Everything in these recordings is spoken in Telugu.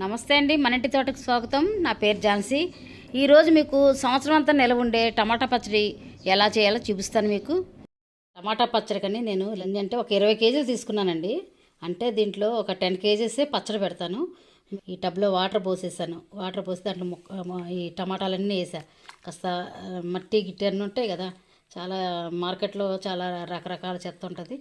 నమస్తే అండి మన ఇంటి తోటకు స్వాగతం. నా పేరు ఝాన్సీ. ఈరోజు మీకు సంవత్సరం అంతా నిలవ ఉండే టమాటా పచ్చడి ఎలా చేయాలో చూపిస్తాను మీకు. టమాటా పచ్చడికని నేను అంటే ఒక ఇరవై కేజీలు తీసుకున్నానండి. అంటే దీంట్లో ఒక టెన్ కేజీసే పచ్చడి పెడతాను. ఈ టబ్లో వాటర్ పోసేసాను. వాటర్ పోసి దాంట్లో ముక్క ఈ టమాటాలన్నీ వేసా. కాస్త మట్టి గిట్టి అన్నీ ఉంటాయి కదా చాలా మార్కెట్లో చాలా రకరకాల చెత్త ఉంటుంది.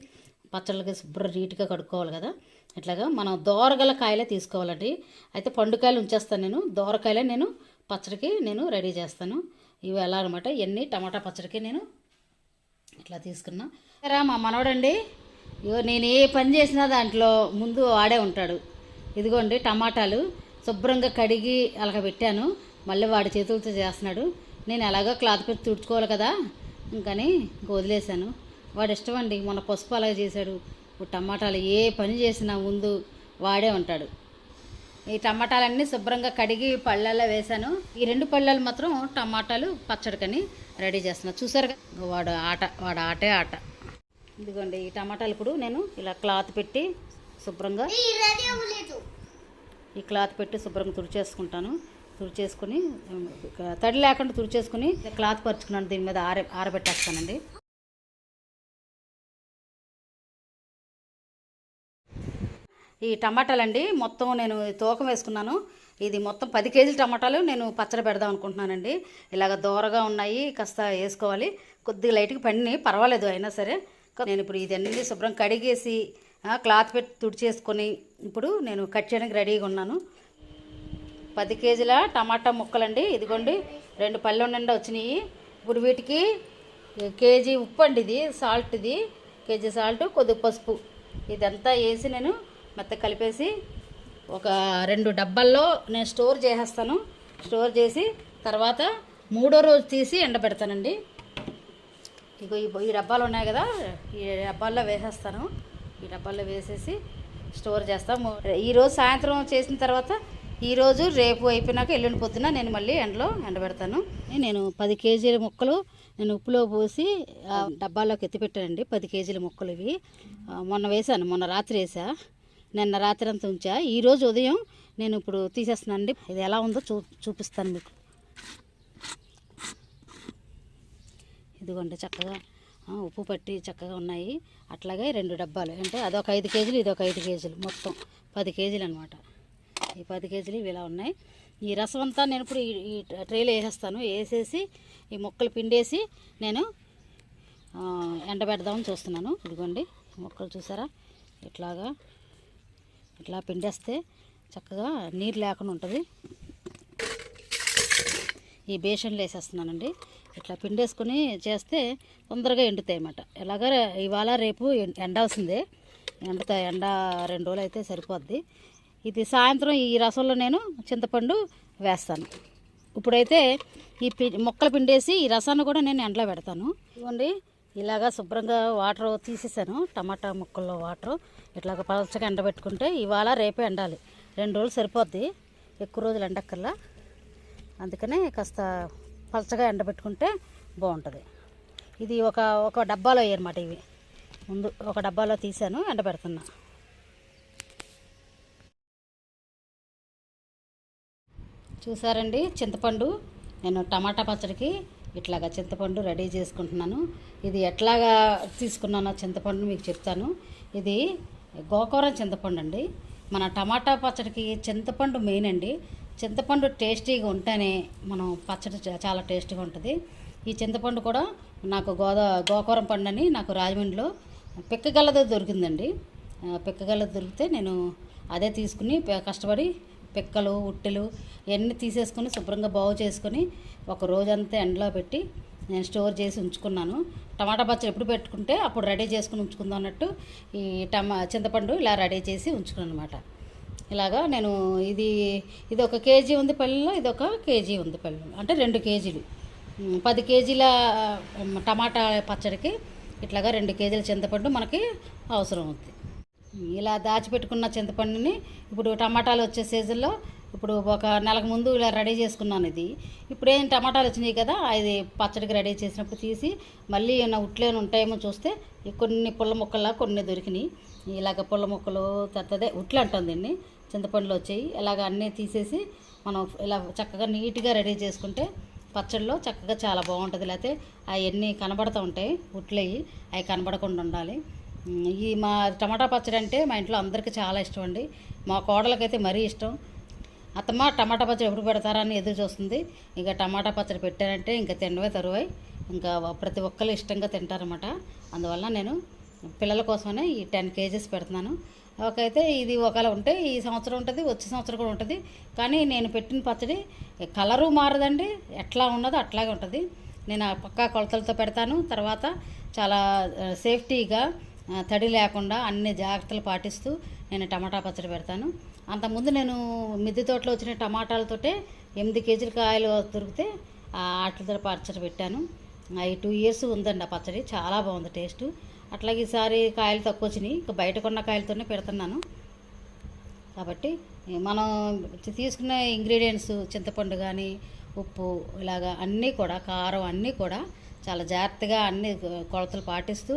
పచ్చళ్ళకి శుభ్ర నీట్గా కడుక్కోవాలి కదా. ఇట్లాగా మనం దోరగల కాయలే తీసుకోవాలండి. అయితే పండుకాయలు ఉంచేస్తాను నేను. దోరకాయలే నేను పచ్చడికి నేను రెడీ చేస్తాను. ఇవి ఎలా అనమాట ఇవన్నీ టమాటా పచ్చడికి నేను ఇట్లా తీసుకున్నా. రా మా మనవడండి. ఇగో నేను ఏ పని చేసినా దాంట్లో ముందు వాడే ఉంటాడు. ఇదిగోండి టమాటాలు. శుభ్రంగా కడిగి అలాగ పెట్టాను మళ్ళీ వాడి చేతులతో చేస్తున్నాడు. నేను ఎలాగో క్లాత్ పెట్టి తుడుచుకోవాలి కదా. ఇంకని వదిలేశాను వాడు ఇష్టం అండి మొన్న పసుపు అలాగే చేశాడు. ఇప్పుడు టమాటాలు ఏ పని చేసినా ముందు వాడే ఉంటాడు. ఈ టమాటాలన్నీ శుభ్రంగా కడిగి పళ్ళల్లో వేశాను. ఈ రెండు పళ్ళలు మాత్రం టమాటాలు పచ్చడికని రెడీ చేస్తున్నా. చూసారు కదా? వాడు ఆట వాడు ఆటే ఆట. ఇదిగోండి ఈ టమాటాలు ఇప్పుడు నేను ఇలా క్లాత్ పెట్టి శుభ్రంగా ఈ క్లాత్ పెట్టి శుభ్రంగా తుడిచేసుకుంటాను. తుడిచేసుకుని తడి లేకుండా తుడిచేసుకుని క్లాత్ పరుచుకున్నాను. దీని మీద ఆర ఆరబెట్టేస్తానండి. ఈ టమాటాలండి మొత్తం నేను తూకం వేసుకున్నాను. ఇది మొత్తం పది కేజీల టమాటాలు నేను పచ్చడి పెడదాం అనుకుంటున్నానండి. ఇలాగ దూరగా ఉన్నాయి కాస్త వేసుకోవాలి. కొద్దిగా లైట్గా పండినాయి పర్వాలేదు అయినా సరే. నేను ఇప్పుడు ఇదన్నీ శుభ్రం కడిగేసి క్లాత్ పెట్టి తుడిచేసుకొని ఇప్పుడు నేను కట్ చేయడానికి రెడీగా ఉన్నాను. పది కేజీల టమాటా ముక్కలండి. ఇదిగోండి రెండు పళ్ళు నిండా వచ్చినాయి. ఇప్పుడు వీటికి కేజీ ఉప్పు అండి ఇది సాల్ట్ ఇది కేజీ సాల్ట్ కొద్ది పసుపు. ఇదంతా వేసి నేను మెత్త కలిపేసి ఒక రెండు డబ్బాల్లో నేను స్టోర్ చేసేస్తాను. స్టోర్ చేసి తర్వాత మూడో రోజు తీసి ఎండబెడతానండి. ఇగో ఈ ఈ డబ్బాలు ఉన్నాయి కదా ఈ డబ్బాల్లో వేసేస్తాను. ఈ డబ్బాల్లో వేసేసి స్టోర్ చేస్తాము ఈరోజు సాయంత్రం చేసిన తర్వాత ఈరోజు రేపు అయిపోయినాక ఎల్లుండి పొద్దున నేను మళ్ళీ ఎండలో ఎండబెడతాను. నేను పది కేజీల ముక్కలు నేను ఉప్పులో పోసి ఆ డబ్బాలోకి ఎత్తిపెట్టానండి పది కేజీల ముక్కలు ఇవి. మొన్న వేసాను మొన్న రాత్రి వేసా నిన్న రాత్రి అంతా ఉంచా ఈరోజు ఉదయం నేను ఇప్పుడు తీసేస్తున్నానండి. ఇది ఎలా ఉందో చూ చూపిస్తాను మీకు. ఇదిగోండి చక్కగా ఉప్పు పట్టి చక్కగా ఉన్నాయి. అట్లాగే రెండు డబ్బాలు. అంటే అదొక ఐదు కేజీలు ఇదొక ఐదు కేజీలు మొత్తం. పది కేజీలు అనమాట ఈ పది కేజీలు ఇవి ఇలా ఉన్నాయి. ఈ రసం అంతా నేను ఇప్పుడు ఈ- ట్రేలో వేసేస్తాను. వేసేసి ఈ ముక్కలు పిండేసి నేను ఎండబెడదామని చూస్తున్నాను. ఇదిగోండి ముక్కలు చూసారా? ఇట్లాగా ఇట్లా పిండేస్తే చక్కగా నీరు లేకుండా ఉంటుంది. ఈ బేషన్లో వేసేస్తున్నానండి. ఇట్లా పిండేసుకొని చేస్తే తొందరగా ఎండుతాయి అన్నమాట. ఎలాగ ఇవాళ రేపు ఎం- ఎండాల్సిందే ఎండతా ఎండ రెండు రోజులు అయితే సరిపోద్ది. ఇది సాయంత్రం ఈ రసంలో నేను చింతపండు వేస్తాను. ఇప్పుడైతే ఈ పి మొక్కలు పిండేసి ఈ రసాన్ని కూడా నేను ఎండలో పెడతాను. ఇవ్వండి ఇలాగా శుభ్రంగా వాటర్ తీసేసాను. టమాటా ముక్కల్లో వాటర్. ఇట్లాగ పలచగా ఎండబెట్టుకుంటే ఇవాళ రేపే ఎండాలి. రెండు రోజులు సరిపోద్ది. ఎక్కువ రోజులు ఎండక్కర్లా. అందుకనే కాస్త పలచగా ఎండబెట్టుకుంటే బాగుంటుంది. ఇది ఒక ఒక డబ్బాలో అన్నమాట ఇవి. ముందు ఒక డబ్బాలో తీసాను ఎండబెడుతున్నా చూసారండి? చింతపండు. నేను టమాటా పచ్చడికి ఇట్లాగా చింతపండు రెడీ చేసుకుంటున్నాను. ఇది ఎట్లాగా తీసుకున్నానో చింతపండు మీకు చెప్తాను. ఇది గోకూరం చింతపండు అండి మన టమాటా పచ్చడికి చింతపండు మెయిన్ అండి. చింతపండు టేస్టీగా ఉంటేనే మనం పచ్చడి చాలా టేస్టీగా ఉంటుంది. ఈ చింతపండు కూడా నాకు గోదా గోకూరం పండు అని నాకు రాజమండ్రిలో పిక్కగల్లది దొరికిందండి. పిక్కగల్ల పిక్కగల్లది దొరికితే నేను అదే తీసుకుని కష్టపడి పిక్కలు ఉట్టెలు ఇవన్నీ తీసేసుకొని శుభ్రంగా బాగు చేసుకొని ఒక రోజంతా ఎండలో పెట్టి నేను స్టోర్ చేసి ఉంచుకున్నాను. టమాటా పచ్చడి ఎప్పుడు పెట్టుకుంటే అప్పుడు రెడీ చేసుకుని ఉంచుకుందాం అన్నట్టు ఈ టమా చింతపండు ఇలా రెడీ చేసి ఉంచుకున్నాను అనమాట ఇలాగా నేను ఇది ఇది ఒక కేజీ ఉంది పల్లెలో ఇది ఒక కేజీ ఉంది పల్లెలో అంటే రెండు కేజీలు. పది కేజీల టమాటా పచ్చడికి ఇట్లాగా రెండు కేజీల చింతపండు మనకి అవసరం అవుతుంది ఇలా దాచిపెట్టుకున్న చింతపండుని ఇప్పుడు టమాటాలు వచ్చే సీజన్లో ఇప్పుడు ఒక నెలకు ముందు ఇలా రెడీ చేసుకున్నాను ఇది. ఇప్పుడు ఏం టమాటాలు వచ్చినాయి కదా అది పచ్చడికి రెడీ చేసినప్పుడు తీసి మళ్ళీ ఏమైనా ఉట్లేని ఉంటాయేమో చూస్తే కొన్ని పుల్ల ముక్కల్లా కొన్ని దొరికినాయి. ఇలాగ పుల్ల ముక్కలు తర్వాతదే ఉట్లు అంటాం దీన్ని. చింతపండులో వచ్చాయి. ఇలాగ అన్నీ తీసేసి మనం ఇలా చక్కగా నీట్గా రెడీ చేసుకుంటే పచ్చడిలో చక్కగా చాలా బాగుంటుంది. లేకపోతే అవన్నీ కనబడుతూ ఉంటాయి ఉట్లయి. అవి కనబడకుండా ఉండాలి. ఈ మా టమాటా పచ్చడి అంటే మా ఇంట్లో అందరికీ చాలా ఇష్టం అండి. మా కోడలకైతే మరీ ఇష్టం. అత్తమ్మ టమాటా పచ్చడి ఎప్పుడు పెడతారా అని ఎదురు చూస్తుంది. ఇక టమాటా పచ్చడి పెట్టారంటే ఇంకా తినవే తరువాయి ఇంకా ప్రతి ఒక్కరు ఇష్టంగా తింటారన్నమాట. అందువల్ల నేను పిల్లల కోసమనే ఈ టెన్ కేజెస్ పెడుతున్నాను. ఒకైతే ఇది ఒకలా ఉంటే ఈ సంవత్సరం ఉంటుంది వచ్చే సంవత్సరం కూడా ఉంటుంది. కానీ నేను పెట్టిన పచ్చడి కలరు మారదండి ఎట్లా ఉన్నదో అట్లాగే ఉంటుంది. నేను ఆ పక్కా కొలతలతో పెడతాను. తర్వాత చాలా సేఫ్టీగా తడి లేకుండా అన్ని జాగ్రత్తలు పాటిస్తూ నేను టమాటా పచ్చడి పెడతాను. అంతకుముందు నేను మిద్దె తోటలో వచ్చిన టమాటాలతోటే ఎనిమిది కేజీల కాయలు దొరికితే ఆ వాటితో పచ్చడి పెట్టాను. అవి టూ ఇయర్స్ ఉందండి ఆ పచ్చడి. చాలా బాగుంది టేస్ట్. అట్లాగే ఈసారి కాయలు తక్కువ వచ్చినాయి. ఇంకా బయట కొన్న కాయలతోనే పెడుతున్నాను. కాబట్టి మనం తీసుకున్న ఇంగ్రీడియంట్స్ చింతపండు కానీ ఉప్పు ఇలాగా అన్నీ కూడా కారం అన్నీ కూడా చాలా జాగ్రత్తగా అన్ని కొలతలు పాటిస్తూ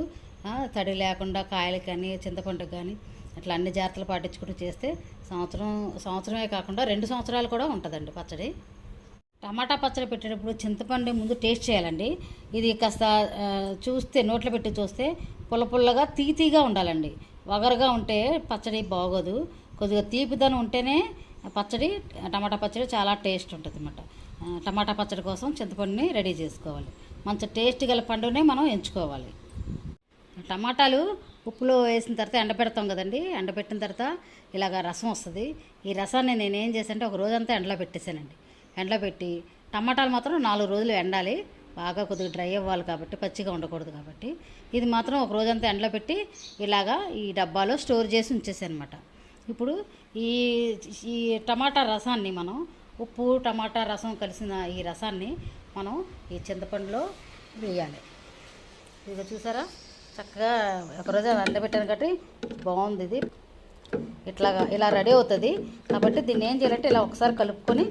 తడి లేకుండా కాయలు కానీ చింతపండుకి కానీ అట్లా అన్ని జాగ్రత్తలు పాటించుకుంటూ చేస్తే సంవత్సరం సంవత్సరమే కాకుండా రెండు సంవత్సరాలు కూడా ఉంటుందండి పచ్చడి. టమాటా పచ్చడి పెట్టేటప్పుడు చింతపండు ముందు టేస్ట్ చేయాలండి. ఇది కాస్త చూస్తే నోట్లో పెట్టి చూస్తే పుల్ల పుల్లగా తీతీగా ఉండాలండి. వగరుగా ఉంటే పచ్చడి బాగోదు. కొద్దిగా తీపిదనం ఉంటేనే పచ్చడి టమాటా పచ్చడి చాలా టేస్ట్ ఉంటుంది అన్నమాట టమాటా పచ్చడి కోసం చింతపండుని రెడీ చేసుకోవాలి. మంచి టేస్ట్ గల పండునే మనం ఎంచుకోవాలి. టమాటాలు ఉప్పులో వేసిన తర్వాత ఎండబెడతాం కదండి. ఎండబెట్టిన తర్వాత ఇలాగ రసం వస్తుంది. ఈ రసాన్ని నేను ఏం చేశానంటే ఒక రోజంతా ఎండలో పెట్టేశానండి. ఎండలో పెట్టి టమాటాలు మాత్రం నాలుగు రోజులు ఎండాలి. బాగా కొద్దిగా డ్రై అవ్వాలి కాబట్టి పచ్చిగా ఉండకూడదు కాబట్టి. ఇది మాత్రం ఒక రోజంతా ఎండలో పెట్టి ఇలాగా ఈ డబ్బాలో స్టోర్ చేసి ఉంచేసాను అనమాట ఇప్పుడు ఈ ఈ టమాటా రసాన్ని మనం ఉప్పు టమాటా రసం కలిసిన ఈ రసాన్ని మనం ఈ చింతపండులో వేయాలి. ఇక చూసారా? చక్కగా ఒకరోజు ఎండబెట్టాను కాబట్టి బాగుంది ఇది. ఇట్లాగా ఇలా రెడీ అవుతుంది. కాబట్టి దీన్ని ఏం చేయాలంటే ఇలా ఒకసారి కలుపుకొని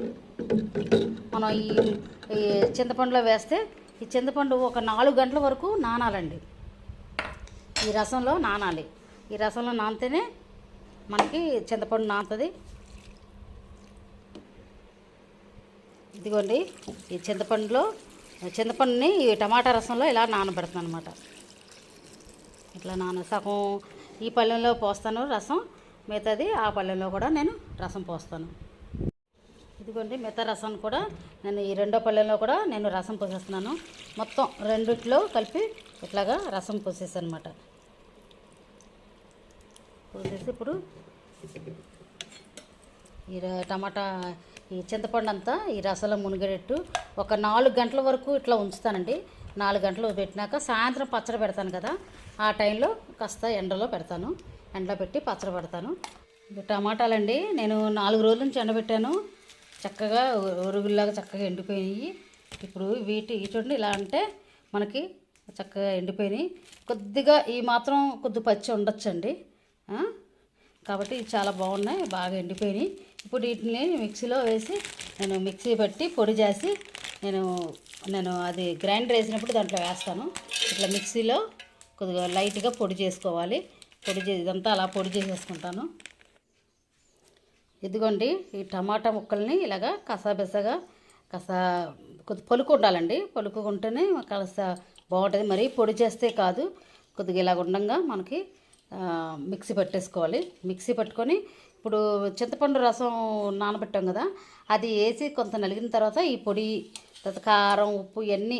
మనం ఈ ఈ చింతపండులో వేస్తే ఈ చింతపండు ఒక నాలుగు గంటల వరకు నానాలండి. ఈ రసంలో నానాలి. ఈ రసంలో నానితేనే మనకి చింతపండు నానుతుంది. ఇదిగోండి ఈ చింతపండులో చింతపండుని ఈ టమాటా రసంలో ఇలా నానబెడుతుంది అనమాట ఇట్లా నాన సగం ఈ పళ్ళెంలో పోస్తాను రసం. మిగతాది ఆ పళ్ళెంలో కూడా నేను రసం పోస్తాను. ఇదిగోండి మిగతా రసం కూడా నేను ఈ రెండో పళ్ళెంలో కూడా నేను రసం పోసేస్తున్నాను. మొత్తం రెండిట్లో కలిపి ఇట్లాగా రసం పోసేసాను అనమాట పోసేసి ఇప్పుడు ఈ టమాటా ఈ చింతపండు అంతా ఈ రసంలో మునిగేటట్టు ఒక నాలుగు గంటల వరకు ఇట్లా ఉంచుతానండి. నాలుగు గంటలు పెట్టినాక సాయంత్రం పచ్చడి పెడతాను కదా ఆ టైంలో కాస్త ఎండలో పెడతాను. ఎండలో పెట్టి పచ్చడి పెడతాను. టమాటాలండి. నేను నాలుగు రోజుల నుంచి ఎండబెట్టాను. చక్కగా ఉరుగుల్లాగా చక్కగా ఎండిపోయినాయి. ఇప్పుడు వీటి చూడండి ఇలా అంటే మనకి చక్కగా ఎండిపోయినాయి. కొద్దిగా ఈ మాత్రం కొద్ది పచ్చి ఉండొచ్చండి. కాబట్టి చాలా బాగున్నాయి. బాగా ఎండిపోయినాయి. ఇప్పుడు వీటిని మిక్సీలో వేసి నేను మిక్సీ పట్టి పొడి చేసి నేను నేను అది గ్రైండర్ వేసినప్పుడు దాంట్లో వేస్తాను. ఇట్లా మిక్సీలో కొద్దిగా లైట్గా పొడి చేసుకోవాలి. పొడి చే ఇదంతా అలా పొడి చేసేసుకుంటాను. ఇదిగోండి ఈ టమాటా ముక్కల్ని ఇలాగా కసాబెసగా కసా కొద్ది పలుకు ఉండాలండి. పలుకు ఉంటేనే కలస బాగుంటుంది. మరీ పొడి చేస్తే కాదు. కొద్దిగా ఇలాగ ఉండగా మనకి మిక్సీ పట్టేసుకోవాలి. మిక్సీ పట్టుకొని ఇప్పుడు చింతపండు రసం నానబెట్టాం కదా అది వేసి కొంత నలిగిన తర్వాత ఈ పొడి తర్వాత కారం ఉప్పు ఇవన్నీ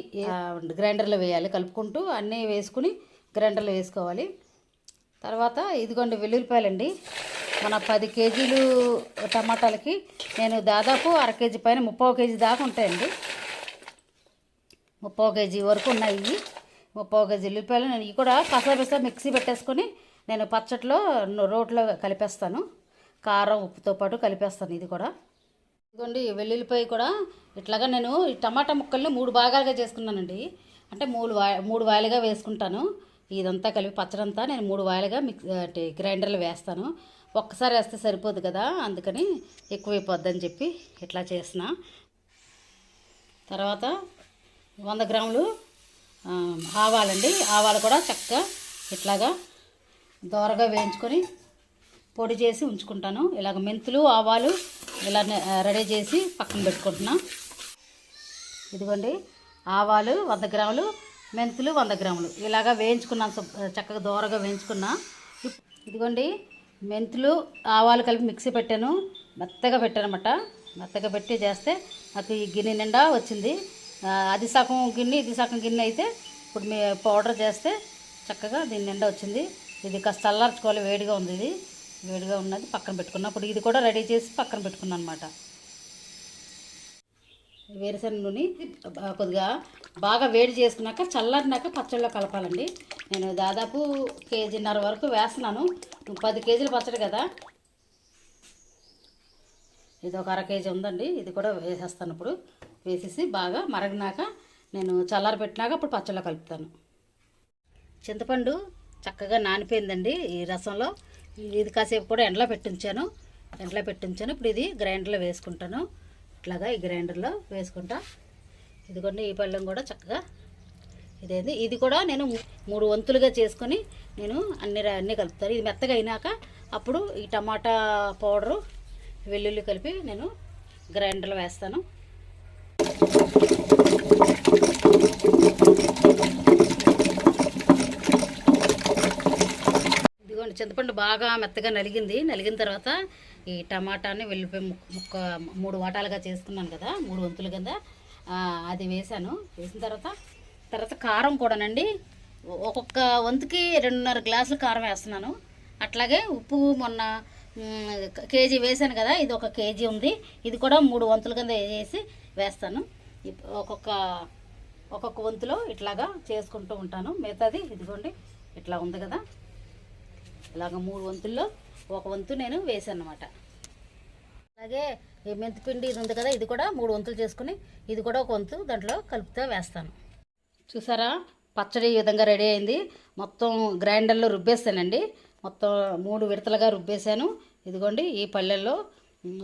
గ్రైండర్లో వేయాలి. కలుపుకుంటూ అన్నీ వేసుకుని గ్రైండర్లో వేసుకోవాలి. తర్వాత ఇదిగోండి వెల్లుల్లిపాయలండి. మన పది కేజీలు టమాటాలకి నేను దాదాపు అర కేజీ పైన ముప్పై కేజీ దాకా ఉంటాయండి. ముప్పై కేజీ వరకు ఉన్నాయి. ఇవి. ముప్పై కేజీ ఉల్లిపాయలు నేను ఇవి కూడా కసాబిసా మిక్సీ పెట్టేసుకొని నేను పచ్చట్లో రోట్లో కలిపేస్తాను. కారం ఉప్పుతో పాటు కలిపేస్తాను ఇది కూడా. ఇదిగోండి వెల్లుల్లిపాయ కూడా ఇట్లాగా నేను ఈ టమాటా ముక్కల్ని మూడు భాగాలుగా చేసుకున్నానండి. అంటే మూడు వా మూడు వాయిలుగా వేసుకుంటాను. ఇదంతా కలిపి పచ్చడంతా నేను మూడు వాయిలుగా మిక్స్ అంటే గ్రైండర్లో వేస్తాను. ఒక్కసారి వేస్తే సరిపోదు కదా అందుకని ఎక్కువైపోద్దని చెప్పి ఇట్లా చేసిన తర్వాత వంద గ్రాములు ఆవాలండి. ఆవాలు కూడా చక్కగా ఇట్లాగా దోరగా వేయించుకొని పొడి చేసి ఉంచుకుంటాను. ఇలాగ మెంతులు ఆవాలు ఇలా నే- రెడీ చేసి పక్కన పెట్టుకుంటున్నా. ఇదిగోండి ఆవాలు వంద గ్రాములు మెంతులు వంద గ్రాములు. ఇలాగా వేయించుకున్నాను చక్కగా దోరగా వేయించుకున్నా. ఇదిగోండి మెంతులు ఆవాలు కలిపి మిక్సీ పెట్టాను. మెత్తగా పెట్టానమాట. మెత్తగా పెట్టి చేస్తే నాకు ఈ గిన్నె నిండా వచ్చింది. అది సగం గిన్నె ఇది సగం గిన్నె అయితే ఇప్పుడు మీ పౌడర్ చేస్తే చక్కగా దీని నిండా వచ్చింది. ఇది కాస్త చల్లార్చుకోవాలి వేడిగా ఉంది ఇది. వేడిగా ఉన్నది పక్కన పెట్టుకున్నా. ఇప్పుడు ఇది కూడా రెడీ చేసి పక్కన పెట్టుకున్నాను అనమాట వేరుశనగ నూనె కొద్దిగా బాగా వేడి చేసుకున్నాక చల్లారినాక పచ్చడిలో కలపాలండి. నేను దాదాపు కేజీన్నర వరకు వేస్తున్నాను. పది కేజీలు పచ్చడి కదా? ఇది ఒక అర కేజీ ఉందండి. ఇది కూడా వేసేస్తాను ఇప్పుడు. వేసేసి బాగా మరగినాక నేను చల్లారి పెట్టినాక అప్పుడు పచ్చళ్ళ కలుపుతాను. చింతపండు చక్కగా నానిపోయిందండి ఈ రసంలో. ఇది కాసేపు కూడా ఎండలో పెట్టించాను. ఎండలో పెట్టించాను. ఇప్పుడు ఇది గ్రైండర్లో వేసుకుంటాను. ఇట్లాగా ఈ గ్రైండర్లో వేసుకుంటా. ఇదిగోండి ఈ పళ్ళెం కూడా చక్కగా ఇదేంది. ఇది కూడా నేను మూడు వంతులుగా చేసుకొని నేను అన్ని ర- అన్నీ కలుపుతాను. ఇది మెత్తగా అయినాక అప్పుడు ఈ టమాటా పౌడరు వెల్లుల్లి కలిపి నేను గ్రైండర్లో వేస్తాను ఇదిగోండి చింతపండు బాగా మెత్తగా నలిగింది. నలిగిన తర్వాత ఈ టమాటాని వెళ్ళిపోయి ముక్క ముక్క మూడు వాటాలుగా చేసుకున్నాను కదా మూడు వంతులు కింద. అది వేసాను వేసిన తర్వాత తర్వాత కారం కూడానండి. ఒక్కొక్క వంతుకి రెండున్నర గ్లాసులు కారం వేస్తున్నాను. అట్లాగే ఉప్పు మొన్న కేజీ వేసాను కదా ఇది ఒక కేజీ ఉంది. ఇది కూడా మూడు వంతుల కింద వేసి వేస్తాను. ఒక్కొక్క ఒక్కొక్క వంతులో ఇట్లాగా చేసుకుంటూ ఉంటాను. మిగతాది ఇదిగోండి ఇట్లా ఉంది కదా. ఇలాగ మూడు వంతుల్లో ఒక వంతు నేను వేసాను అనమాట అలాగే ఈ మెంతిపిండి ఇది ఉంది కదా ఇది కూడా మూడు వంతులు చేసుకుని ఇది కూడా ఒక వంతు దాంట్లో కలుపుతూ వేస్తాను. చూసారా? పచ్చడి ఈ విధంగా రెడీ అయింది. మొత్తం గ్రైండర్లో రుబ్బేస్తానండి. మొత్తం మూడు విడతలుగా రుబ్బేశాను. ఇదిగోండి ఈ పల్లెల్లో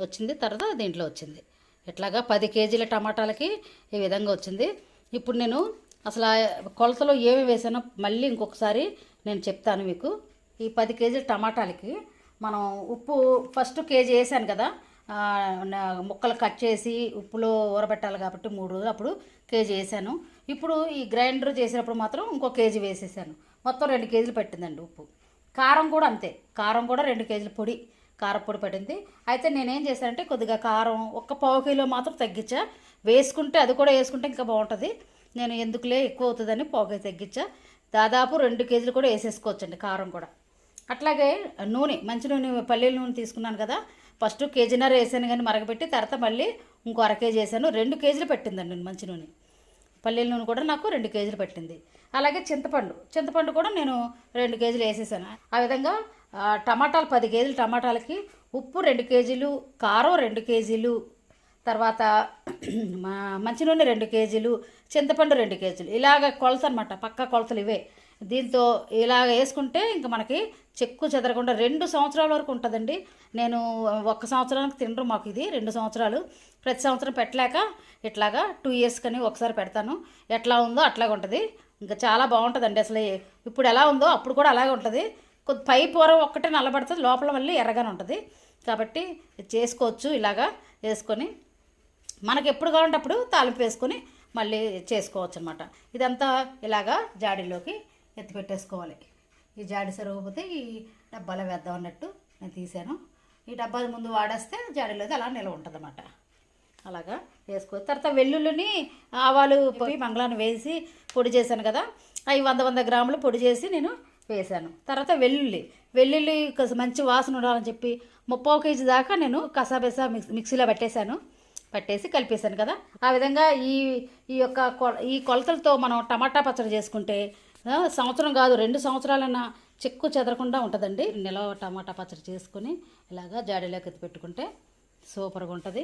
వచ్చింది తర్వాత దీంట్లో వచ్చింది. ఇట్లాగా పది కేజీల టమాటాలకి ఈ విధంగా వచ్చింది. ఇప్పుడు నేను అసలు కొలతలో ఏమి వేసానో మళ్ళీ ఇంకొకసారి నేను చెప్తాను మీకు. ఈ పది కేజీల టమాటాలకి మనం ఉప్పు ఫస్ట్ కేజీ వేసాను కదా ముక్కలు కట్ చేసి ఉప్పులో ఊరబెట్టాలి కాబట్టి మూడు రోజులు అప్పుడు కేజీ వేసాను. ఇప్పుడు ఈ గ్రైండర్ చేసినప్పుడు మాత్రం ఇంకో కేజీ వేసేసాను. మొత్తం రెండు కేజీలు పెట్టిందండి ఉప్పు. కారం కూడా అంతే. కారం కూడా రెండు కేజీల పొడి కారపొడి పడింది అయితే నేనేం చేశానంటే కొద్దిగా కారం ఒక్క పావు కిలో మాత్రం తగ్గించా. వేసుకుంటే అది కూడా వేసుకుంటే ఇంకా బాగుంటుంది. నేను ఎందుకులే ఎక్కువ అవుతుందని పావు కేజీ తగ్గించా. దాదాపు రెండు కేజీలు కూడా వేసేసుకోవచ్చండి కారం కూడా. అట్లాగే నూనె మంచి నూనె పల్లీల నూనె తీసుకున్నాను కదా. ఫస్ట్ కేజీన్నర వేసాను కానీ మరగపెట్టి తర్వాత మళ్ళీ ఇంకో అర కేజీ వేసాను. రెండు కేజీలు పెట్టిందండి మంచి నూనె. పల్లీల నూనె కూడా నాకు రెండు కేజీలు పట్టింది. అలాగే చింతపండు చింతపండు కూడా నేను రెండు కేజీలు వేసేసాను. ఆ విధంగా టమాటాలు పది కేజీలు టమాటాలకి ఉప్పు రెండు కేజీలు కారం రెండు కేజీలు తర్వాత మా మంచి నూనె రెండు కేజీలు చింతపండు రెండు కేజీలు. ఇలాగ కొలత అనమాట పక్క కొలతలు ఇవే. దీంతో ఇలాగ వేసుకుంటే ఇంకా మనకి చెక్కు చెదరకుండా రెండు సంవత్సరాల వరకు ఉంటుందండి. నేను ఒక్క సంవత్సరానికి తినరు మాకు ఇది రెండు సంవత్సరాలు. ప్రతి సంవత్సరం పెట్టలేక ఇట్లాగా టూ ఇయర్స్ కానీ ఒకసారి పెడతాను. ఎట్లా ఉందో అట్లాగే ఉంటుంది. ఇంకా చాలా బాగుంటుందండి అసలు. ఇప్పుడు ఎలా ఉందో అప్పుడు కూడా అలాగే ఉంటుంది. కొద్ది పై పొర ఒక్కటే నల్లబడుతుంది లోపల మళ్ళీ ఎర్రగానే ఉంటుంది. కాబట్టి చేసుకోవచ్చు ఇలాగా వేసుకొని మనకి ఎప్పుడు కావాలంటే అప్పుడు తాలింపు వేసుకొని మళ్ళీ చేసుకోవచ్చు అనమాట ఇదంతా ఇలాగా జాడీలోకి ఎత్తి పెట్టేసుకోవాలి ఈ జాడీ సరిపోతే ఈ డబ్బాలో వేద్దాం అన్నట్టు నేను తీసాను. ఈ డబ్బా ముందు వాడేస్తే జాడీలో అలా నిల్వ ఉంటుంది అన్నమాట అలాగా వేసుకో. తర్వాత వెల్లుల్లిని ఆవాలు పోయి మంగళాన్ని వేసి పొడి చేశాను కదా అవి వంద వంద గ్రాములు పొడి చేసి నేను వేశాను. తర్వాత వెల్లుల్లి వెల్లుల్లి మంచి వాసన ఉండాలని చెప్పి ముప్పావు కేజీ దాకా నేను కసాబెసా మిక్స్ మిక్సీలో పెట్టేశాను. పట్టేసి కలిపేశాను కదా. ఆ విధంగా ఈ ఈ యొక్క కొ- ఈ కొలతలతో మనం టమాటా పచ్చడి చేసుకుంటే సంవత్సరం కాదు రెండు సంవత్సరాలన్నా చెక్కు చెదరకుండా ఉంటుందండి. నిలవ టమాటా పచ్చడి చేసుకొని ఇలాగా జాడీలోకి ఎత్తి పెట్టుకుంటే సూపర్గా ఉంటుంది.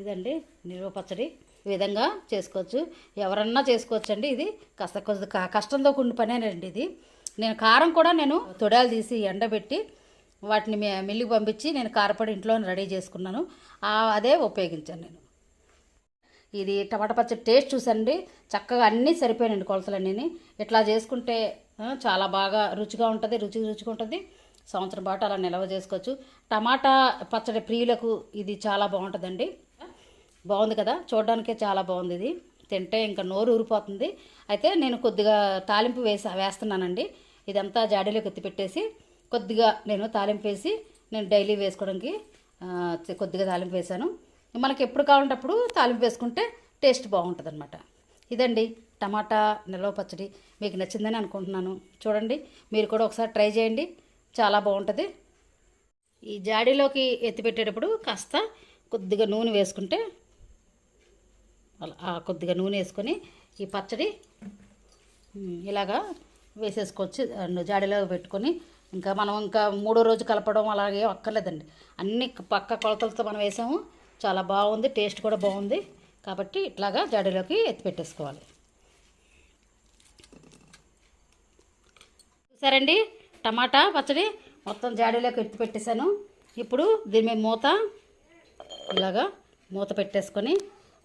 ఇదండి నిల్వ పచ్చడి. ఈ విధంగా చేసుకోవచ్చు. ఎవరన్నా చేసుకోవచ్చండి ఇది. కాస్త కొద్ది కష్టంతో కూడిన పనేనండి ఇది. నేను కారం కూడా నేను తొడాలు తీసి ఎండబెట్టి వాటిని మిల్లికి మిల్లుకి పంపించి నేను కారపొడి ఇంట్లో రెడీ చేసుకున్నాను. అదే ఉపయోగించాను నేను. ఇది టమాటా పచ్చడి టేస్ట్ చూసండి. చక్కగా అన్నీ సరిపోయినండి కొలతలన్నీ ఇట్లా చేసుకుంటే చాలా బాగా రుచిగా ఉంటుంది రుచి రుచిగా ఉంటుంది. సంవత్సరం పాటు అలా నిల్వ చేసుకోవచ్చు. టమాటా పచ్చడి ప్రియులకు ఇది చాలా బాగుంటుందండి. బాగుంది కదా? చూడడానికే చాలా బాగుంది ఇది. తింటే ఇంకా నోరు ఊరిపోతుంది. అయితే నేను కొద్దిగా తాలింపు వేసి వేస్తున్నానండి. ఇదంతా జాడీలోకి ఎత్తి పెట్టేసి కొద్దిగా నేను తాలింపు వేసి నేను డైలీ వేసుకోవడానికి కొద్దిగా తాలింపు వేసాను మనకి ఎప్పుడు కావాలంటే అప్పుడు తాలింపు వేసుకుంటే టేస్ట్ బాగుంటుంది అనమాట ఇదండి టమాటా నిల్వ పచ్చడి. మీకు నచ్చిందని అనుకుంటున్నాను. చూడండి మీరు కూడా ఒకసారి ట్రై చేయండి. చాలా బాగుంటుంది. ఈ జాడీలోకి ఎత్తిపెట్టేటప్పుడు కాస్త కొద్దిగా నూనె వేసుకుంటే అలా కొద్దిగా నూనె వేసుకొని ఈ పచ్చడి ఇలాగా వేసేసుకోవచ్చు. జాడీలో పెట్టుకొని ఇంకా మనం ఇంకా మూడో రోజు కలపడం అలాగే అక్కర్లేదండి. అన్ని పక్క కొలతలతో మనం వేసాము. చాలా బాగుంది టేస్ట్ కూడా బాగుంది. కాబట్టి ఇట్లాగా జాడీలోకి ఎత్తి పెట్టేసుకోవాలి. చూసారండి? టమాటా పచ్చడి మొత్తం జాడీలోకి ఎత్తి పెట్టేశాను. ఇప్పుడు దీని మీద మూత ఇలాగా మూత పెట్టేసుకొని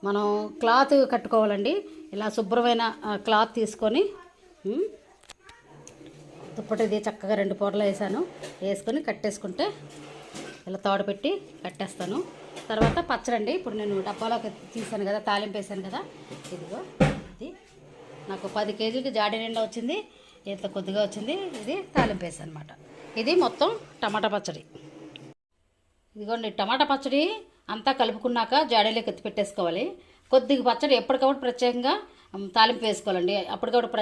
మనం క్లాత్ కట్టుకోవాలండి. ఇలా శుభ్రమైన క్లాత్ తీసుకొని దుప్పటిది చక్కగా రెండు పూటలు వేసాను. వేసుకొని కట్టేసుకుంటే ఇలా తోడపెట్టి కట్టేస్తాను. తర్వాత పచ్చడండి. ఇప్పుడు నేను డబ్బాలోకి తీసాను కదా తాలింపు వేసాను కదా. ఇదిగో ఇది. నాకు పది కేజీలకి జాడి నిండా వచ్చింది. ఇంత కొద్దిగా వచ్చింది. ఇది తాలింపు వేసాను అనమాట ఇది మొత్తం టమాటా పచ్చడి. ఇదిగోండి టమాటా పచ్చడి అంతా కలుపుకున్నాక జాడీలోకి ఎత్తి పెట్టేసుకోవాలి. కొద్దిగా పచ్చడి ఎప్పటికప్పుడు ప్రత్యేకంగా తాలింపు వేసుకోవాలండి. అప్పటికప్పుడు ప్ర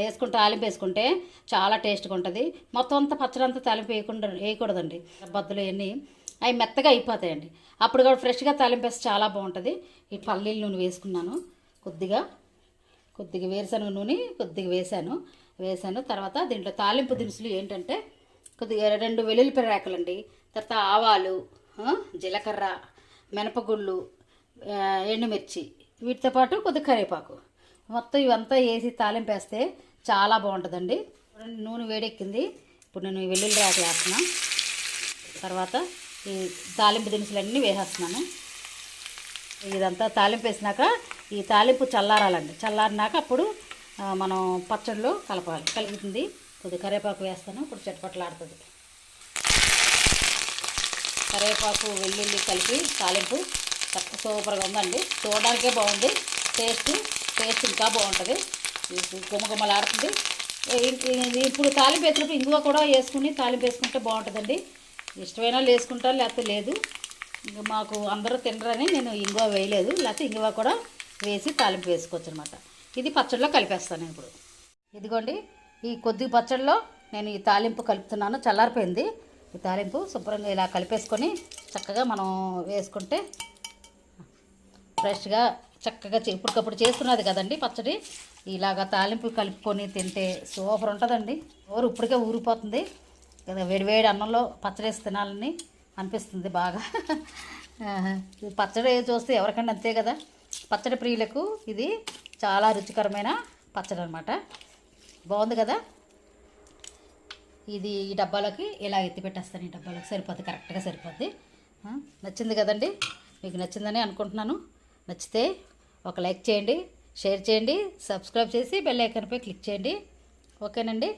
వేసుకుంటే తాలింపు వేసుకుంటే చాలా టేస్ట్గా ఉంటుంది. మొత్తం అంతా పచ్చడి అంతా తాలింపు వేయకుండా వేయకూడదండి. బద్దలు ఇవన్నీ అవి మెత్తగా అయిపోతాయండి. అప్పుడు కూడా ఫ్రెష్గా తాలింపు వేస్తే చాలా బాగుంటుంది. ఈ పల్లీల నూనె వేసుకున్నాను. కొద్దిగా కొద్దిగా వేరుశనగ నూనె కొద్దిగా వేసాను. వేసాను. తర్వాత దీంట్లో తాలింపు దినుసులు ఏంటంటే కొద్దిగా రెండు వెల్లుల్లిపాయ అండి తర్వాత ఆవాలు జీలకర్ర మినపగుళ్ళు ఎండుమిర్చి. వీటితో పాటు కొద్దిగా కరివేపాకు. మొత్తం ఇవంతా వేసి తాలింపు వేస్తే చాలా బాగుంటుందండి. నూనె వేడెక్కింది. ఇప్పుడు నేను వెల్లుల్లి రేకలు వేస్తున్నాను తర్వాత ఈ తాలింపు దినుసులన్నీ వేసేస్తున్నాను. ఇదంతా తాలింపు వేసినాక ఈ తాలింపు చల్లారాలండి. చల్లారినాక అప్పుడు మనం పచ్చడిలో కలపాలి. కలుగుతుంది. కొద్దిగా కరివేపాకు వేస్తాను. ఇప్పుడు చట్పట్లాడుతుంది. కరివేపాకు వెల్లుల్లి కలిపి తాలింపు చక్క సూపర్గా ఉందండి. చూడడానికే బాగుంది. టేస్ట్ టేస్ట్ ఇంకా బాగుంటుంది. గుమ్మగుమ్మలాడుతుంది ఇప్పుడు తాలింపు వేసినప్పుడు ఇంగువ కూడా వేసుకుని తాలింపు వేసుకుంటే బాగుంటుందండి. ఇష్టమైన వాళ్ళు వేసుకుంటారు లేకపోతే లేదు. ఇంక మాకు అందరూ తినరని నేను ఇంగువ వేయలేదు. లేకపోతే ఇంగువ కూడా వేసి తాలింపు వేసుకోవచ్చు అనమాట ఇది పచ్చడిలో కలిపేస్తాను ఇప్పుడు. ఇదిగోండి ఈ కొద్ది పచ్చడిలో నేను ఈ తాలింపు కలుపుతున్నాను. చల్లారిపోయింది. ఈ తాలింపు శుభ్రంగా ఇలా కలిపేసుకొని చక్కగా మనం వేసుకుంటే ఫ్రెష్గా చక్కగా చే- ఇప్పటికప్పుడు చేస్తున్నది కదండి పచ్చడి. ఇలాగ తాలింపు కలుపుకొని తింటే సూపర్ ఉంటుందండి. ఊరు ఇప్పటికే ఊరిపోతుంది. కదా వేడివేడి అన్నంలో పచ్చడి వేసి తినాలని అనిపిస్తుంది బాగా. పచ్చడి చూస్తే ఎవరికైనా అంతే కదా. పచ్చడి ప్రియులకు ఇది చాలా రుచికరమైన పచ్చడి అనమాట బాగుంది కదా? ఇది ఈ డబ్బాలోకి ఇలా ఎత్తి పెట్టేస్తాను ఈ డబ్బాలోకి సరిపోద్ది కరెక్ట్గా సరిపోద్ది. నచ్చింది కదండి? మీకు నచ్చిందని అనుకుంటున్నాను. నచ్చితే ఒక లైక్ చేయండి షేర్ చేయండి సబ్స్క్రైబ్ చేసి బెల్ ఐకన్పై క్లిక్ చేయండి. ఓకేనండి?